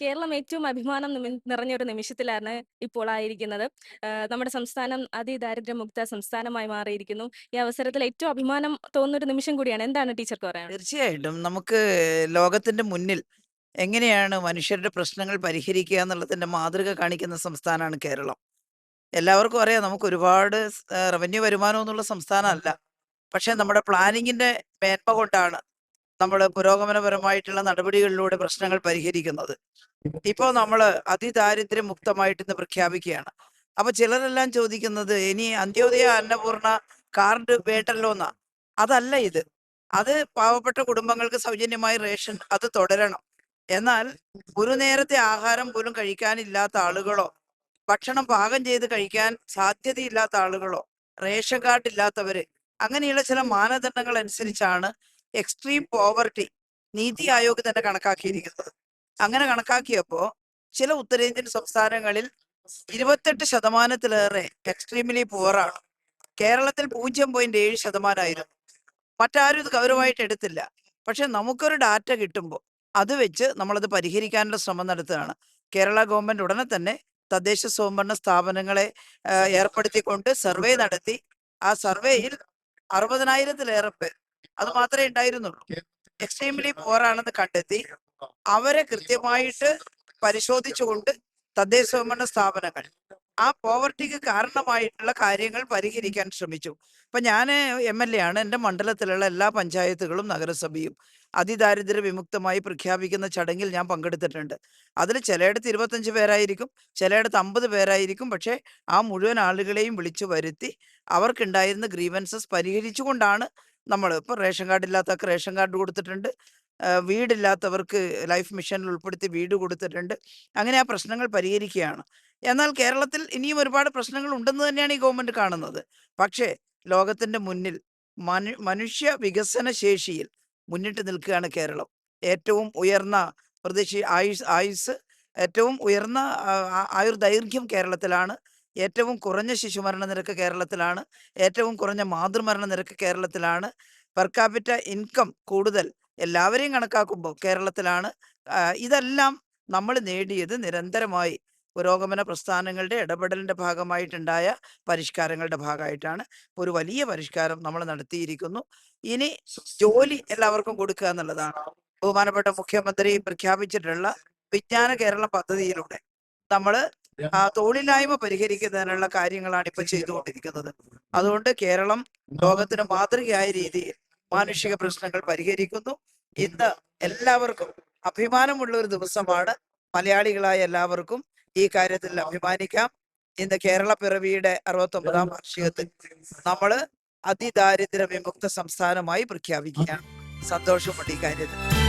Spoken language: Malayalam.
കേരളം ഏറ്റവും അഭിമാനം നിറഞ്ഞ ഒരു നിമിഷത്തിലാണ് ഇപ്പോൾ ആയിരിക്കുന്നത്. നമ്മുടെ സംസ്ഥാനം അതിദാരിദ്ര്യമുക്ത സംസ്ഥാനമായി മാറിയിരിക്കുന്നു. ഈ അവസരത്തിൽ ഏറ്റവും അഭിമാനം തോന്നുന്ന ഒരു നിമിഷം കൂടിയാണ്. എന്താണ് ടീച്ചർക്ക് പറയാൻ തീർച്ചയായിട്ടും നമുക്ക് ലോകത്തിന്റെ മുന്നിൽ എങ്ങനെയാണ് മനുഷ്യരുടെ പ്രശ്നങ്ങൾ പരിഹരിക്കുക എന്നുള്ളതിന്റെ മാതൃക കാണിക്കുന്ന സംസ്ഥാനമാണ് കേരളം. എല്ലാവർക്കും അറിയാം നമുക്ക് ഒരുപാട് റവന്യൂ വരുമാനം വരുമാനമൊന്നുള്ള സംസ്ഥാനമല്ല. പക്ഷെ നമ്മുടെ പ്ലാനിങ്ങിന്റെ മേന്മ കൊണ്ടാണ് നമ്മൾ പുരോഗമനപരമായിട്ടുള്ള നടപടികളിലൂടെ പ്രശ്നങ്ങൾ പരിഹരിക്കുന്നത്. ഇപ്പോൾ നമ്മൾ അതിദാരിദ്ര്യം മുക്തമായിട്ട് ഇന്ന് പ്രഖ്യാപിക്കുകയാണ്. അപ്പൊ ചിലരെല്ലാം ചോദിക്കുന്നത് ഇനി അന്ത്യോദയ അന്നപൂർണ കാർഡ് വേണ്ടല്ലോന്നാ. അതല്ല ഇത്. അത് പാവപ്പെട്ട കുടുംബങ്ങൾക്ക് സൗജന്യമായി റേഷൻ അത് തുടരണം. എന്നാൽ ഒരു നേരത്തെ ആഹാരം പോലും കഴിക്കാനില്ലാത്ത ആളുകളോ, ഭക്ഷണം പാകം ചെയ്ത് കഴിക്കാൻ സാധ്യതയില്ലാത്ത ആളുകളോ, റേഷൻ കാർഡ് ഇല്ലാത്തവര് അങ്ങനെയുള്ള ചില മാനദണ്ഡങ്ങൾ അനുസരിച്ചാണ് എക്സ്ട്രീം പോവർട്ടി നീതി ആയോഗ് തന്നെ കണക്കാക്കിയിരിക്കുന്നത്. അങ്ങനെ കണക്കാക്കിയപ്പോ ചില ഉത്തരേന്ത്യൻ സംസ്ഥാനങ്ങളിൽ 28 ശതമാനത്തിലേറെ എക്സ്ട്രീംലി പുവർ ആണ്. കേരളത്തിൽ 0.7 ശതമാനമായിരുന്നു. മറ്റാരും ഇത് ഗൗരവമായിട്ട് എടുത്തില്ല. പക്ഷെ നമുക്കൊരു ഡാറ്റ കിട്ടുമ്പോൾ അത് വെച്ച് നമ്മളത് പരിഹരിക്കാനുള്ള ശ്രമം നടത്തുകയാണ്. കേരള ഗവൺമെന്റ് ഉടനെ തന്നെ തദ്ദേശ സ്വയംഭരണ സ്ഥാപനങ്ങളെ ഏർപ്പെടുത്തിക്കൊണ്ട് സർവേ നടത്തി ആ സർവേയിൽ 60,000ത്തിലേറെ പേർ അത് മാത്രമേ ഉണ്ടായിരുന്നുള്ളൂ. എക്സ്ട്രീംലി പോറാണെന്ന് കണ്ടെത്തി അവരെ കൃത്യമായിട്ട് പരിശോധിച്ചുകൊണ്ട് തദ്ദേശ സ്വയംഭരണ സ്ഥാപനങ്ങൾ ആ പോവർട്ടിക്ക് കാരണമായിട്ടുള്ള കാര്യങ്ങൾ പരിഹരിക്കാൻ ശ്രമിച്ചു. ഇപ്പൊ എൽ എ ആണ്. എന്റെ മണ്ഡലത്തിലുള്ള എല്ലാ പഞ്ചായത്തുകളും നഗരസഭയും അതിദാരിദ്ര്യ വിമുക്തമായി പ്രഖ്യാപിക്കുന്ന ചടങ്ങിൽ ഞാൻ പങ്കെടുത്തിട്ടുണ്ട്. അതിൽ ചിലയിടത്ത് 25 പേരായിരിക്കും, ചിലയിടത്ത് 50 പേരായിരിക്കും. പക്ഷേ ആ മുഴുവൻ ആളുകളെയും വിളിച്ചു വരുത്തി അവർക്കുണ്ടായിരുന്ന ഗ്രീവൻസസ് പരിഹരിച്ചുകൊണ്ടാണ് നമ്മൾ ഇപ്പൊ റേഷൻ കാർഡ് ഇല്ലാത്തവർക്ക് റേഷൻ കാർഡ് കൊടുത്തിട്ടുണ്ട്. വീടില്ലാത്തവർക്ക് ലൈഫ് മിഷനിൽ ഉൾപ്പെടുത്തി വീട് കൊടുത്തിട്ടുണ്ട്. അങ്ങനെ ആ പ്രശ്നങ്ങൾ പരിഹരിക്കുകയാണ്. എന്നാൽ കേരളത്തിൽ ഇനിയും ഒരുപാട് പ്രശ്നങ്ങൾ ഉണ്ടെന്ന് തന്നെയാണ് ഈ ഗവൺമെന്റ് കാണുന്നത്. പക്ഷേ ലോകത്തിന്റെ മുന്നിൽ മനു മനുഷ്യ വികസന ശേഷിയിൽ മുന്നിട്ട് നിൽക്കുകയാണ് കേരളം. ഏറ്റവും ഉയർന്ന പ്രതീക്ഷ ആയുസ് ആയുസ് ഏറ്റവും ഉയർന്ന ആയുർദൈർഘ്യം കേരളത്തിലാണ്. ഏറ്റവും കുറഞ്ഞ ശിശുമരണ നിരക്ക് കേരളത്തിലാണ്. ഏറ്റവും കുറഞ്ഞ മാതൃമരണ നിരക്ക് കേരളത്തിലാണ്. പെർ കാപിറ്റ ഇൻകം കൂടുതൽ എല്ലാവരെയും കണക്കാക്കുമ്പോൾ കേരളത്തിലാണ്. ഇതെല്ലാം നമ്മൾ നേടിയത് നിരന്തരമായി പുരോഗമന പ്രസ്ഥാനങ്ങളുടെ ഇടപെടലിന്റെ ഭാഗമായിട്ടുണ്ടായ പരിഷ്കാരങ്ങളുടെ ഭാഗമായിട്ടാണ്. ഒരു വലിയ പരിഷ്കാരം നമ്മൾ നടത്തിയിരിക്കുന്നു. ഇനി ജോലി എല്ലാവർക്കും കൊടുക്കുക എന്നുള്ളതാണ്. ബഹുമാനപ്പെട്ട മുഖ്യമന്ത്രി പ്രഖ്യാപിച്ചിട്ടുള്ള വിജ്ഞാന കേരള പദ്ധതിയിലൂടെ നമ്മൾ ആ തൊഴിലില്ലായ്മ പരിഹരിക്കുന്നതിനുള്ള കാര്യങ്ങളാണ് ഇപ്പൊ ചെയ്തുകൊണ്ടിരിക്കുന്നത്. അതുകൊണ്ട് കേരളം ലോകത്തിന് മാതൃകയായ രീതിയിൽ മാനുഷിക പ്രശ്നങ്ങൾ പരിഹരിക്കുന്നു. ഇന്ന് എല്ലാവർക്കും അഭിമാനമുള്ള ഒരു ദിവസമാണ്. മലയാളികളായ എല്ലാവർക്കും ഈ കാര്യത്തിൽ അഭിമാനിക്കാം. ഇന്ന് കേരള പിറവിയുടെ 69ാം വാർഷികത്തിൽ നമ്മൾ അതിദാരിദ്ര്യ വിമുക്ത സംസ്ഥാനമായി പ്രഖ്യാപിക്കുകയാണ്. സന്തോഷമുണ്ട് ഈ കാര്യത്തിൽ.